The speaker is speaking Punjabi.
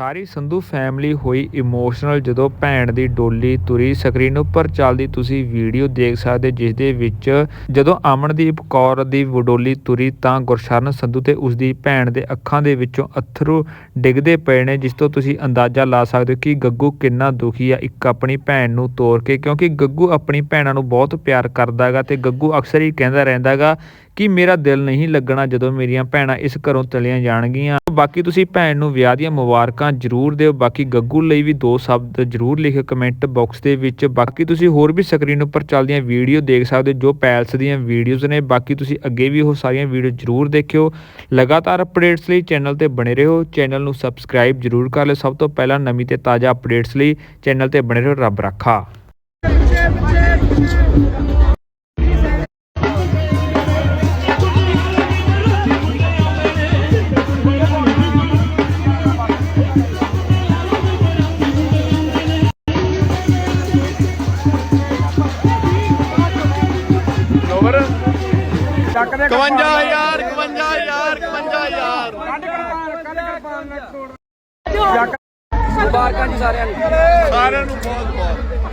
ਸਾਰੀ ਸੰਧੂ ਫੈਮਿਲੀ ਹੋਈ ਇਮੋਸ਼ਨਲ ਜਦੋਂ ਭੈਣ ਦੀ ਡੋਲੀ ਤੁਰੀ ਸਕਰੀਨ ਉੱਪਰ ਚੱਲਦੀ, ਤੁਸੀਂ ਵੀਡੀਓ ਦੇਖ ਸਕਦੇ ਜਿਸ ਦੇ ਵਿੱਚ ਜਦੋਂ ਅਮਨਦੀਪ ਕੌਰ ਦੀ ਡੋਲੀ ਤੁਰੀ ਤਾਂ ਗੁਰਸ਼ਰਨ ਸੰਧੂ ਤੇ ਉਸ ਦੀ ਭੈਣ ਦੇ ਅੱਖਾਂ ਦੇ ਵਿੱਚੋਂ ਅੱਥਰੂ ਡਿੱਗਦੇ ਪਏ ਨੇ, ਜਿਸ ਤੋਂ ਤੁਸੀਂ ਅੰਦਾਜ਼ਾ ਲਾ ਸਕਦੇ ਹੋ ਕਿ ਗੱਗੂ ਕਿੰਨਾ ਦੁਖੀ ਆ ਇੱਕ ਆਪਣੀ ਭੈਣ ਨੂੰ ਤੋੜ ਕੇ, ਕਿਉਂਕਿ ਗੱਗੂ ਆਪਣੀ ਭੈਣਾਂ ਨੂੰ ਬਹੁਤ ਪਿਆਰ ਕਰਦਾ ਹੈਗਾ ਤੇ ਗੱਗੂ ਅਕਸਰ ਹੀ ਕਹਿੰਦਾ ਰਹਿੰਦਾ ਹੈਗਾ ਕਿ ਮੇਰਾ ਦਿਲ ਨਹੀਂ ਲੱਗਣਾ ਜਦੋਂ ਮੇਰੀਆਂ ਭੈਣਾਂ ਇਸ ਘਰੋਂ ਚਲੀਆਂ ਜਾਣਗੀਆਂ। ਬਾਕੀ ਤੁਸੀਂ ਭੈਣ ਨੂੰ ਵਿਆਹ ਦੀਆਂ ਮੁਬਾਰਕਾਂ ਜ਼ਰੂਰ ਦਿਓ। ਬਾਕੀ ਗੱਗੂ ਲਈ ਵੀ ਦੋ ਸ਼ਬਦ ਜ਼ਰੂਰ ਲਿਖਿਓ ਕਮੈਂਟ ਬਾਕਸ ਦੇ ਵਿੱਚ। ਬਾਕੀ ਤੁਸੀਂ ਹੋਰ ਵੀ ਸਕਰੀਨ ਉੱਪਰ ਚੱਲਦੀਆਂ ਵੀਡੀਓ ਦੇਖ ਸਕਦੇ ਹੋ, ਜੋ ਪੈਲਸ ਦੀਆਂ ਵੀਡੀਓਜ਼ ਨੇ। ਬਾਕੀ ਤੁਸੀਂ ਅੱਗੇ ਵੀ ਉਹ ਸਾਰੀਆਂ ਵੀਡੀਓ ਜ਼ਰੂਰ ਦੇਖਿਓ। ਲਗਾਤਾਰ ਅਪਡੇਟਸ ਲਈ ਚੈਨਲ ਤੇ ਬਣੇ ਰਹੋ। ਚੈਨਲ ਨੂੰ ਸਬਸਕ੍ਰਾਈਬ ਜ਼ਰੂਰ ਕਰ ਲਿਓ। ਸਭ ਤੋਂ ਪਹਿਲਾਂ ਨਵੀਂ ਤੇ ਤਾਜ਼ਾ ਅਪਡੇਟਸ ਲਈ ਚੈਨਲ ਤੇ ਬਣੇ ਰਹੋ। ਰੱਬ ਰੱਖਾ। ਚੱਕ ਦੇ 51000 51000 51000 ਕੱਢ ਕਿਰਪਾਨ ਕੱਢ ਕਿਰਪਾਨ ਨਾਲ ਤੋੜ। ਚੱਕ। ਮੁਬਾਰਕਾਂ ਜੀ ਸਾਰਿਆਂ ਨੂੰ। ਸਾਰਿਆਂ ਨੂੰ ਬਹੁਤ ਬਹੁਤ।